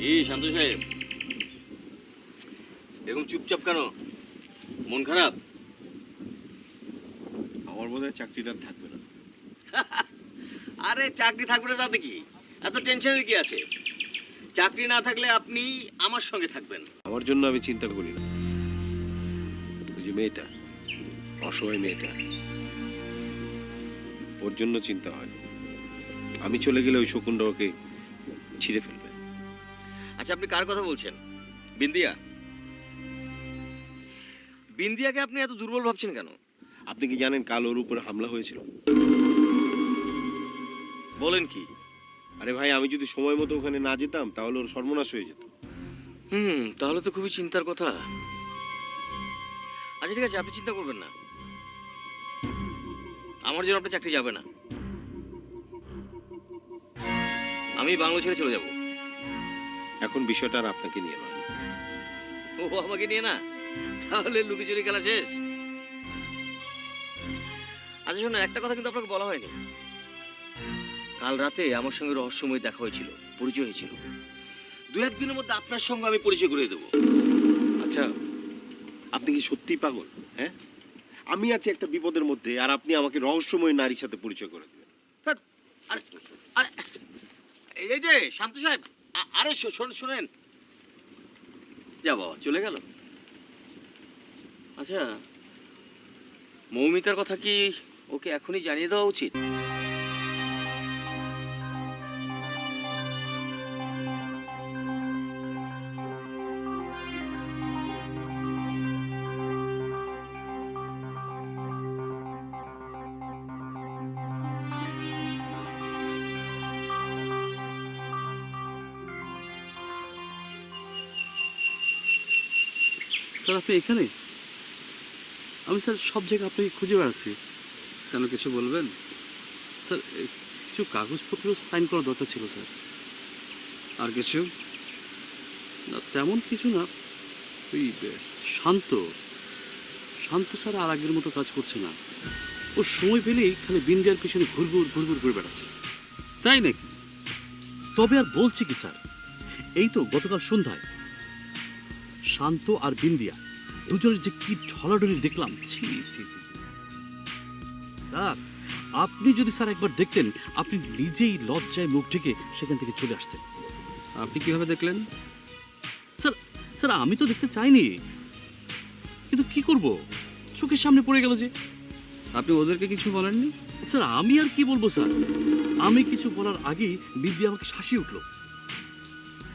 এই শান্ত সাহেব? এরকম চুপচাপ কেন? মন খারাপ? আমার বোধ হয় চাকরিটা থাকবে না। আরে চাকরি থাকবে না তাতে কি? এত টেনশনের কি আছে? চাকরি না থাকলে আপনি আমার সঙ্গে থাকবেন। আমার জন্য আমি চিন্তা করি না। ওই যে মেয়েটা অসহায় মেয়েটা ওর জন্য চিন্তা হয় আমি চলে গেলে ওই শকুনটা ওকে ছিঁড়ে ফেলবে। আচ্ছা আপনি কার কথা বলছেন? বিন্দিয়া? বিন্দিয়াকে আপনি এত দুর্বল ভাবছেন কেন? আপনি কি জানেন কাল ওর উপরে হামলা হয়েছিল? বলেন কি? আরে ভাই আমি যদি সময় মতো ওখানে না যেতাম তাহলে ওর সর্বনাশ হয়ে যেত। হুম তাহলে তো খুবই চিন্তার কথা। আচ্ছা ঠিক আছে আপনি চিন্তা করবেন না। আমার জন্য আপনার চাকরি যাবে না। আমি বাংলা ছেড়ে চলে যাব। এখন বিষয়টা আর আপনাকে নিয়ে নয়। ও আমাকে নিয়ে না? তাহলে লুকিচুরি খেলা শেষ। আচ্ছা শোনো একটা কথা কিন্তু আপনাকে বলা হয়নি। কাল রাতে আমার সঙ্গে রহস্যময় দেখা হয়েছিল পরিচয় হয়েছিল। দু একদিনের মধ্যে আপনার সঙ্গে আমি পরিচয় করে দেবো। আচ্ছা আপনি কি সত্যিই পাগল হ্যাঁ? আমি আছি একটা বিপদের মধ্যে আর আপনি আমাকে রহস্যময় নারীর সাথে পরিচয় করে দেবেন। আরে আরে এই যে শান্ত সাহেব আরে শোনেন। যা বাবা, চলে গেল। আচ্ছা মৌমিতার কথা কি ওকে এখনই জানিয়ে দেওয়া উচিত? আপনি এখানে? আমি স্যার সব জায়গায় আপনাকে খুঁজে বেড়াচ্ছি। কেন কিছু বলবেন? স্যার কিছু কাগজপত্র সাইন করা দরকার ছিল, স্যার। আর কিছু? না, তেমন কিছু না। ওই শান্ত। শান্ত স্যার আর আগের মতো কাজ করছে না। ও সময় পেলেই খালি বিন্দিয়ার পিছনে ঘুরঘুর ঘুরঘুর ঘুরে বেড়াচ্ছে। তাই নাকি? তবে আর বলছি কি, স্যার? এই তো গতকাল সন্ধ্যায়। শান্ত আর বিন্দিয়া। দুজনের যে কি ঢলাঢলি দেখলাম ছি ছি ছি। স্যার আপনি যদি স্যার একবার দেখতেন আপনি নিজেই লজ্জায় মুখ ঢেকে সেখান থেকে চলে আসতেন। আপনি কীভাবে দেখলেন? স্যার স্যার আমি তো দেখতে চাইনি। কিন্তু কি করব? চোখের সামনে পড়ে গেল যে। আপনি ওদেরকে কিছু বলেননি? স্যার আমি আর কি বলব স্যার? আমি কিছু বলার আগেই বিদ্যা আমাকে শাসিয়ে উঠল।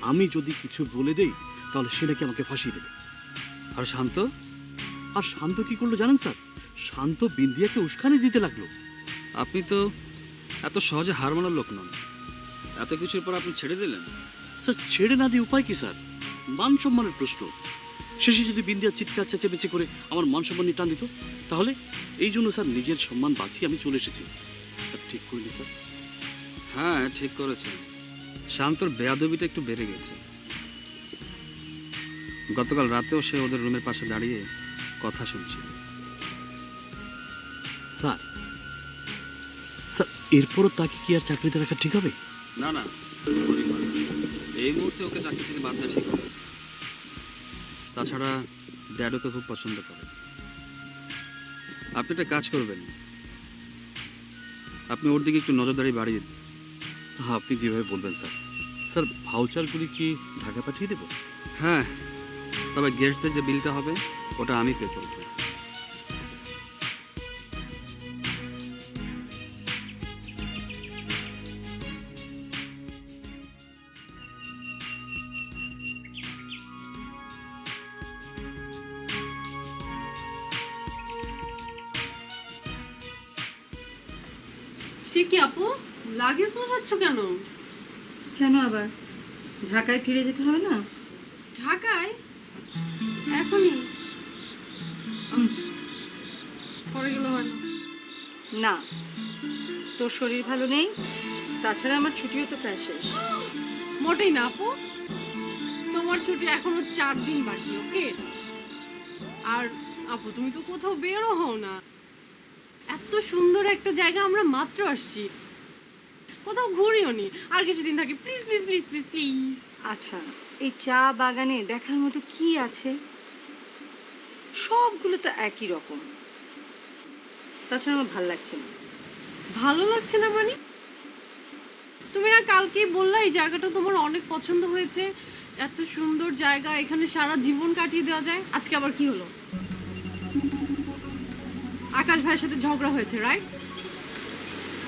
আমি যদি কিছু বলে দেই তাহলে সে নাকি আমাকে ফাঁসিয়ে দেবে। আর শান্ত? আর শান্ত কি করল জানেন স্যার? শান্ত বিন্দিয়াকে উস্কানি দিতে লাগল। আপনি তো এত সহজে হার মানার লোক নন। এত কিছুর পর আপনি ছেড়ে দিলেন? স্যার ছেড়ে না দিয়ে উপায় কি স্যার? মান সম্মানের প্রশ্ন। শেষে যদি বিন্দিয়া চিৎকার চেঁচেমেচে করে আমার মান সম্মান নিয়ে টান দিত তাহলে এই জন্য স্যার নিজের সম্মান বাঁচিয়ে আমি চলে এসেছি। স্যার ঠিক করিনি স্যার। হ্যাঁ ঠিক করেছেন। শান্তর বেয়াদবিটা একটু বেড়ে গেছে। গতকাল রাতেও সে ওদের রুমের পাশে দাঁড়িয়ে কথা শুনছিল। স্যার স্যার এরপরও তাকে কি আর চাকরিতে রাখা ঠিক হবে? না না এই মুহূর্তে ওকে চাকরি থেকে বাদ দেওয়া ঠিক হবে তাছাড়া ড্যাড ওকে খুব পছন্দ করে। আপনি একটা কাজ করবেন। আপনি ওর দিকে একটু নজরদারি বাড়িয়ে দিন। হ্যাঁ আপনি যেভাবে বলবেন স্যার। স্যার ভাউচারগুলি কি ঢাকা পাঠিয়ে দেবো? হ্যাঁ তবে গেস্টদের যে বিলটা হবে ওটা আমি পে করব। সে কি আপু? লাগেজ বোঝাচ্ছ কেন? কেন আবার? ঢাকায় ফিরে যেতে হবে না? ঢাকায়? এখনই? পরে গেলে হয় না না তোর শরীর ভালো নেই? তাছাড়া আমার ছুটিও তো প্রায় শেষ। মোটেই না আপু। তোমার ছুটি এখনও চার দিন বাকি ওকে? আর আপু তুমি তো কোথাও বেরো হও না। এত সুন্দর একটা জায়গা আমরা মাত্র আসছি। কোথাও ঘুরিও নি। আর কিছুদিন থাকি please please please please please আচ্ছা। এই চা বাগানে দেখার মতো কি আছে? সবগুলো তো একই রকম। তাছাড়া আমার ভালো লাগছে না। ভালো লাগছে না মানে? তুমি না কালকেই বললা এই জায়গাটা তোমার অনেক পছন্দ হয়েছে। এত সুন্দর জায়গা এখানে সারা জীবন কাটিয়ে দেওয়া যায়। আজকে আবার কি হলো? আকাশ ভাইয়ের সাথে ঝগড়া হয়েছে রাইট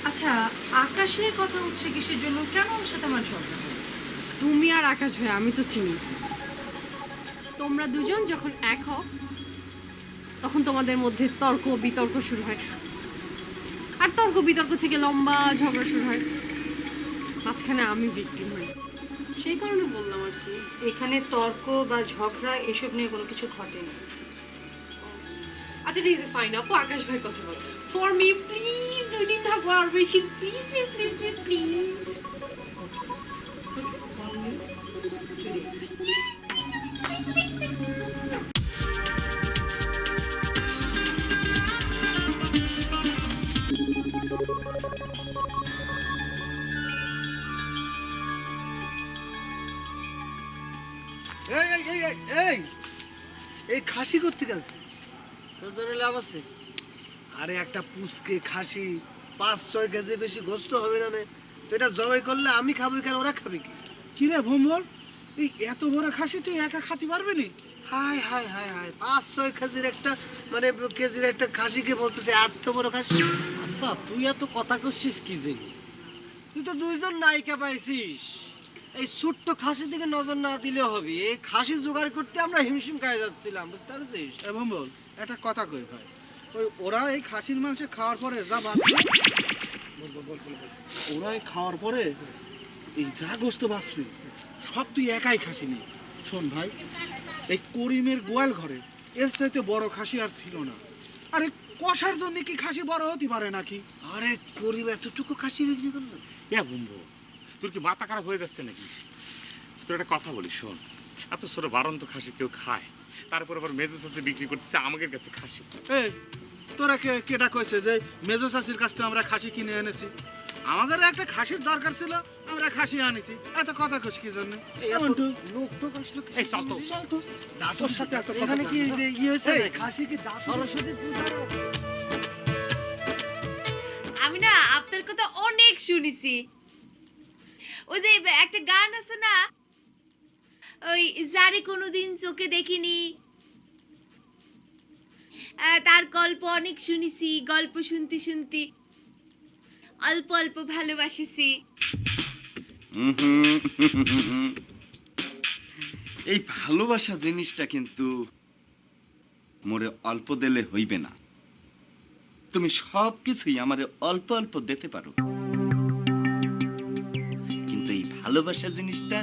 আচ্ছা আকাশের কথা উঠছে কিসের জন্য? কেন ওর সাথে আমার ঝগড়া? তুমি আর আকাশ ভাই, আমি তো চিনি। তোমরা দুজন যখন এক হও, তখন তোমাদের মধ্যে তর্ক বিতর্ক শুরু হয়। আর তর্ক বিতর্ক থেকে লম্বা ঝগড়া শুরু হয়। মাঝখানে আমি ভিকটিম হই। সেই কারণে বললাম আর কি, এখানে তর্ক বা ঝগড়া, এসব নিয়ে কোনো কিছু ঘটেনি আচ্ছা ঠিক আছে ফাইন আপু, আকাশ ভাইয়ের কথা বল। ফর মি প্লিজ দুই দিন থাকব আর বেশি please please please please please এই এই খাসি করতে গেছিস তোর লাভ আছে। আরে একটা পুচকে খাসি পাঁচ ছয় কেজি বেশি গোস্ত হবে না নে। তো এটা জবাই করলে আমি খাব কেন ওরা খাবে কি? কি রে ভোম্বল এই এত বড় খাসি তুই একা খাতে পারবি নি? হাই হাই হাই হাই পাঁচ ছয় কেজির একটা মানে কেজির একটা খাসিকে বলতেছে এত বড় খাসি। আচ্ছা তুই এত কথা করছিস কি যে? তুই তো দুইজন নায়িকা পাইছিস। এই ছোট্ট খাসি দিকে নজর না দিলে হবে। এই খাসি জোগাড় করতে আমরা হিমশিম খাই যাচ্ছিলাম বুঝতে পারছিস? এবং ভোম্বল একটা কথা কই ভাই। ওই ওরা এই খাসির মাংস খাওয়ার পরে যা বাদ ওরা এই খাওয়ার পরে এই যা গোস্ত বাঁচবি সব তুই একাই খাসি নি। শোন ভাই এই করিমের গোয়াল ঘরে এর চাইতে বড় খাসি আর ছিল না। আরে কষার জন্য কি খাসি বড় হতে পারে নাকি? আরে গরিব এতটুকু খাসি বিক্রি করল? এ বন্ধু তোর কি মাথা খারাপ হয়ে যাচ্ছে নাকি? তোর একটা কথা বলি শোন। এত ছোট বারন্ত খাসি কেউ খায় তারপর আবার মেজো চাষে বিক্রি করতেছে আমাদের কাছে খাসি। এই তোরা কে কেটা কইছে যে মেজো চাষির কাছ থেকে আমরা খাসি কিনে এনেছি? আমাদের একটা খাসির দরকার ছিল আমরা খাসি আনিছি। এত কথা কইস কি জন্য? মন্টু, লোক টোক আসলো কি? এই চল তো। চল তো, তোর সাথে এত কথা এখানে কি যে ইয়ে হয়েছে? খাসি কি দাঁত সরস্বতী পূজা। আমি না আপনার কথা অনেক শুনেছি। ওই যে একটা গান আছে না? ওই যারে কোনোদিন চোখে দেখিনি। তার গল্প অনেক শুনেছি, গল্প শুনতে শুনতে অল্প অল্প ভালোবাসিছি। এই ভালোবাসা জিনিসটা কিন্তু মোরে অল্প দিলে হইবে না। তুমি সব কিছুই আমারে অল্প অল্প দিতে পারো। ভালোবাসা জিনিসটা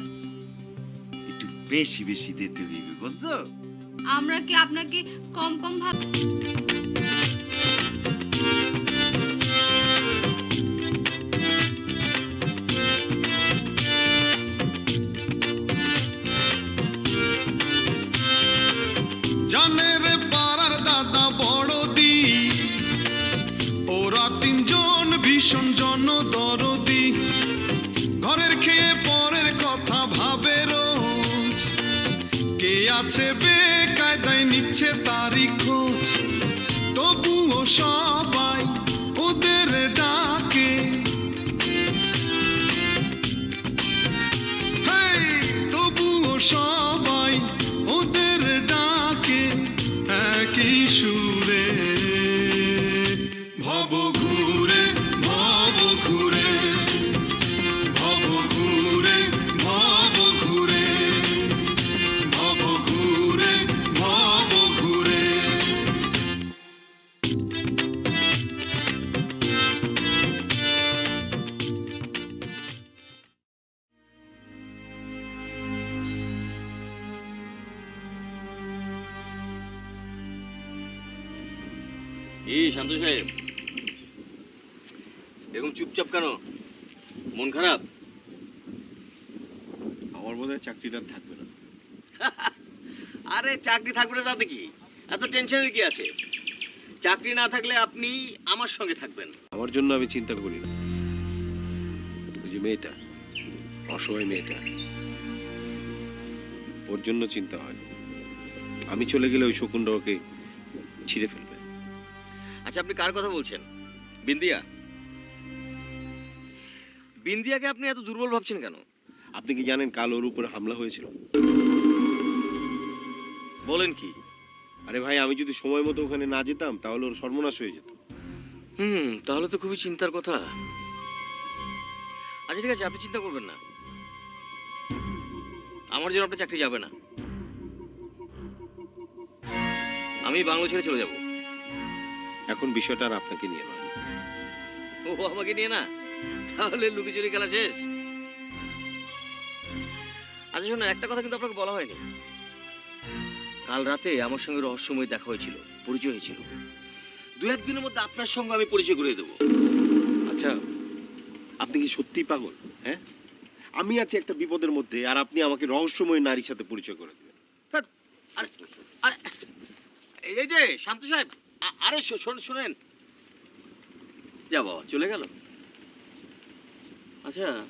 একটু বেশি বেশি দিতে হইবে বুঝছ? আমরা কি আপনাকে কম কম ভাব জানের পাড়ার দাদা বড় দি ওরা তিনজন ভীষণ জন দরদি আছে বেকায়দায় নিচ্ছে তারই খোঁজ। তবুও সবাই আরে চাকরি থাকবে না তাতে কি? এত টেনশনের কি আছে? চাকরি না থাকলে আপনি আমার সঙ্গে থাকবেন। আমার জন্য আমি চিন্তা করি না। ওই যে মেয়েটা অসহায় মেয়েটা ওর জন্য চিন্তা হয় আমি চলে গেলে ওই শকুনটা ওকে ছিঁড়ে ফেলবে। আচ্ছা আপনি কার কথা বলছেন? বিন্দিয়া? বিন্দিয়াকে আপনি এত দুর্বল ভাবছেন কেন? আপনি কি জানেন কাল ওর উপরে হামলা হয়েছিল? বলেন কি? আরে ভাই আমি যদি সময় মতো ওখানে না যেতাম তাহলে ওর সর্বনাশ হয়ে যেত। হুম তাহলে তো খুবই চিন্তার কথা। আচ্ছা ঠিক আছে আপনি চিন্তা করবেন না। আমার জন্য আপনার চাকরি যাবে না। আমি বাংলা ছেড়ে চলে যাব। এখন বিষয়টা আর আপনাকে নিয়ে নয় ও আমাকে নিয়ে না? তাহলে লুকিচুরি খেলা শেষ। আচ্ছা শোনেন একটা কথা কিন্তু আপনাকে বলা হয়নি। কাল রাতে আমার সঙ্গে রহস্যময় দেখা হয়েছিল পরিচয় হয়েছিল। দু একদিনের মধ্যে আপনার সঙ্গে আমি পরিচয় করে দেবো। আচ্ছা আপনি কি সত্যিই পাগল হ্যাঁ? আমি আছি একটা বিপদের মধ্যে আর আপনি আমাকে রহস্যময় নারীর সাথে পরিচয় করে দেবেন। আরে আরে এই যে শান্ত সাহেব আরে শোন- শোনেন। যা বাবা চলে গেল। আচ্ছা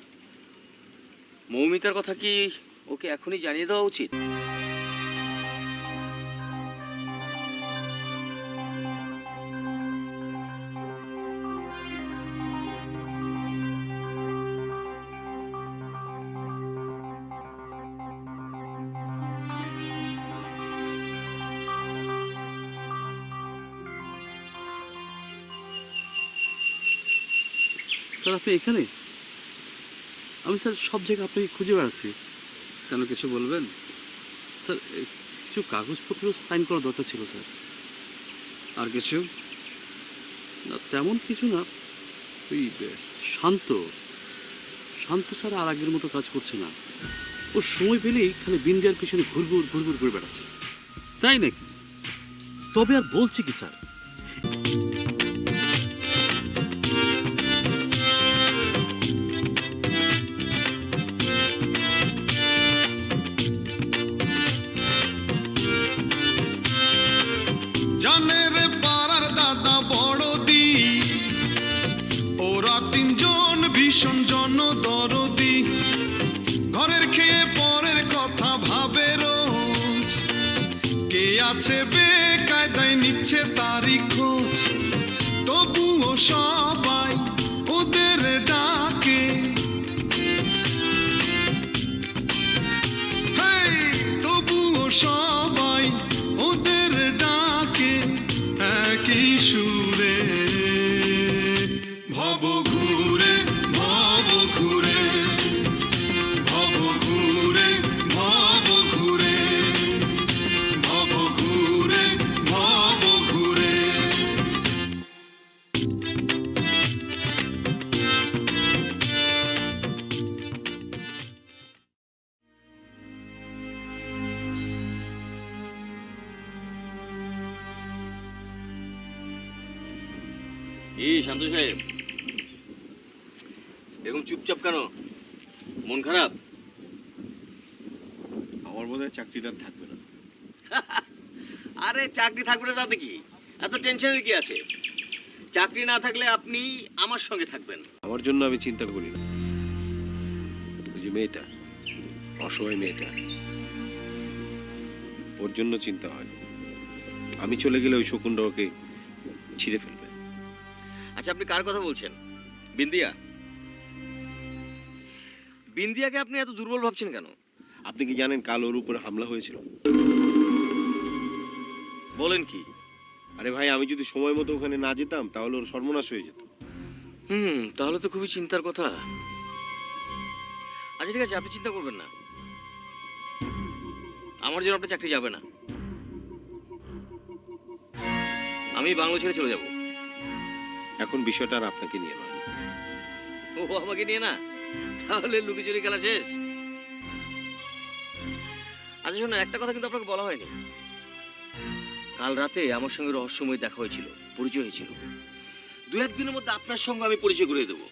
মৌমিতার কথা কি ওকে এখনই জানিয়ে দেওয়া উচিত? স্যার, আপনি এখানে? আমি স্যার, সব জায়গায় আপনাকে খুঁজে বেড়াচ্ছি। কেন কিছু বলবেন? স্যার কিছু কাগজপত্র সাইন করার দরকার ছিল, স্যার। আর কিছু? না, তেমন কিছু না। ওই শান্ত। শান্ত স্যার আর আগের মতো কাজ করছে না। ও সময় পেলেই খালি বিন্দিয়ার পিছনে ঘুরঘুর ঘুরঘুর ঘুরে বেড়াচ্ছে। তাই নাকি? তবে আর বলছি কি, স্যার? ভীষণ জন দরদি ঘরের খেয়ে পরের কথা ভাবে রোজ। কে আছে বেকায়দায় নিচ্ছে তারই খোঁজ। তবুও সবাই এই শান্ত সাহেব? এরকম চুপচাপ কেন? মন খারাপ? আমার বোধ হয় চাকরিটা থাকবে না। আরে চাকরি থাকবে না তাতে কি? এত টেনশনের কি আছে? চাকরি না থাকলে আপনি আমার সঙ্গে থাকবেন। আমার জন্য আমি চিন্তা করি না। ওই যে মেয়েটা অসহায় মেয়েটা ওর জন্য চিন্তা হয় আমি চলে গেলে ওই শকুনটা ওকে ছিঁড়ে ফেলবে। আচ্ছা আপনি কার কথা বলছেন? বিন্দিয়া? বিন্দিয়াকে আপনি এত দুর্বল ভাবছেন কেন? আপনি কি জানেন কাল ওর উপরে হামলা হয়েছিল? বলেন কি? আরে ভাই আমি যদি সময় মতো ওখানে না যেতাম তাহলে ওর সর্বনাশ হয়ে যেত। হুম তাহলে তো খুবই চিন্তার কথা। আচ্ছা ঠিক আছে আপনি চিন্তা করবেন না। আমার জন্য আপনার চাকরি যাবে না। আমি বাংলা ছেড়ে চলে যাব। এখন বিষয়টা আর আপনাকে নিয়ে নয়। ও আমাকে নিয়ে না? তাহলে লুকিচুরি খেলা শেষ। আচ্ছা শোনেন একটা কথা কিন্তু আপনাকে বলা হয়নি। কাল রাতে আমার সঙ্গে রহস্যময় দেখা হয়েছিল পরিচয় হয়েছিল। দু একদিনের মধ্যে আপনার সঙ্গে আমি পরিচয় করে দেবো।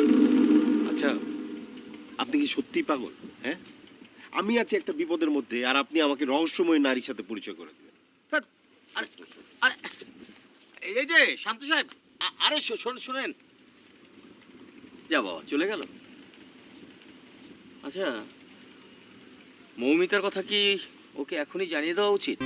আচ্ছা আপনি কি সত্যিই পাগল হ্যাঁ? আমি আছি একটা বিপদের মধ্যে আর আপনি আমাকে রহস্যময় নারীর সাথে পরিচয় করে দেবেন। আরে আরে এই যে শান্ত সাহেব আরে শোনেন। যা বাবা, চলে গেল। আচ্ছা মৌমিতার কথা কি ওকে এখনই জানিয়ে দেওয়া উচিত?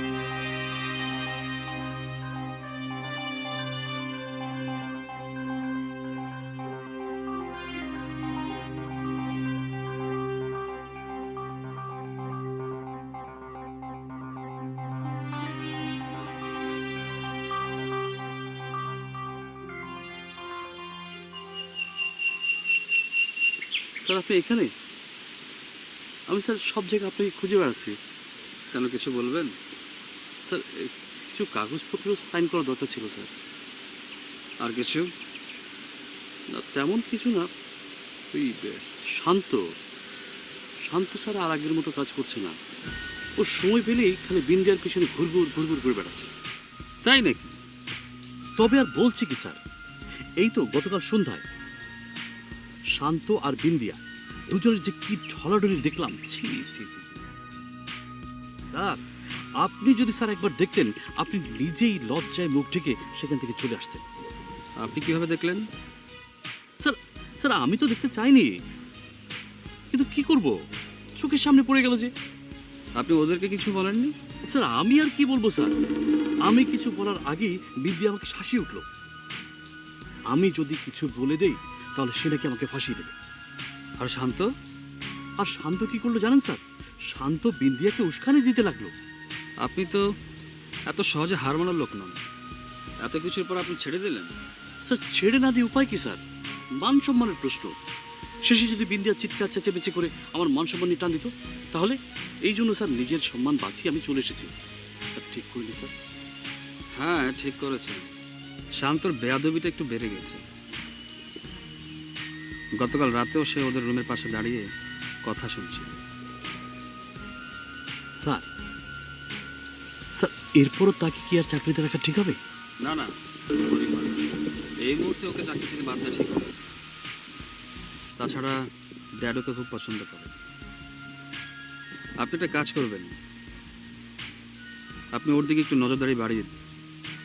আপনি এখানে? আমি স্যার সব জায়গায় আপনাকে খুঁজে বেড়াচ্ছি। কেন কিছু বলবেন? স্যার কিছু কাগজপত্র সাইন করা দরকার ছিল, স্যার। আর কিছু? না, তেমন কিছু না। ওই শান্ত। শান্ত স্যার আর আগের মতো কাজ করছে না। ও সময় পেলেই খালি বিন্দিয়ার পিছনে ঘুরঘুর ঘুরঘুর ঘুরে বেড়াচ্ছে। তাই নাকি? তবে আর বলছি কি, স্যার? এই তো গতকাল সন্ধ্যায়। শান্ত আর বিন্দিয়া। দুজনের যে কি ঢলাঢলি দেখলাম ছি ছি ছি। স্যার আপনি যদি স্যার একবার দেখতেন আপনি নিজেই লজ্জায় মুখ ঢেকে সেখান থেকে চলে আসতেন। আপনি কীভাবে দেখলেন? স্যার স্যার আমি তো দেখতে চাইনি। কিন্তু কি করব? চোখের সামনে পড়ে গেল যে। আপনি ওদেরকে কিছু বলেননি? স্যার আমি আর কি বলব স্যার? আমি কিছু বলার আগেই বিদ্যা আমাকে শাসিয়ে উঠল। আমি যদি কিছু বলে দেই তাহলে সে নাকি আমাকে ফাঁসিয়ে দেবে। আর শান্ত? আর শান্ত কি করল জানেন স্যার? শান্ত বিন্দিয়াকে উস্কানি দিতে লাগল। আপনি তো এত সহজে হার মানার লোক নন। এত কিছুর পর আপনি ছেড়ে দিলেন? স্যার ছেড়ে না দিয়ে উপায় কি স্যার? মান সম্মানের প্রশ্ন। শেষে যদি বিন্দিয়া চিৎকার চেঁচেমেচে করে আমার মান সম্মান নিয়ে টান দিত তাহলে এই জন্য স্যার নিজের সম্মান বাঁচিয়ে আমি চলে এসেছি। স্যার ঠিক করিনি স্যার। হ্যাঁ ঠিক করেছেন। শান্তর বেয়াদবিটা একটু বেড়ে গেছে। গতকাল রাতেও সে ওদের রুমের পাশে দাঁড়িয়ে কথা শুনছিল। স্যার স্যার এরপরও তাকে কি আর চাকরিতে রাখা ঠিক হবে? না না এই মুহূর্তে ওকে চাকরি থেকে বাদ দেওয়া ঠিক হবে তাছাড়া ড্যাড ওকে খুব পছন্দ করে। আপনি একটা কাজ করবেন। আপনি ওর দিকে একটু নজরদারি বাড়িয়ে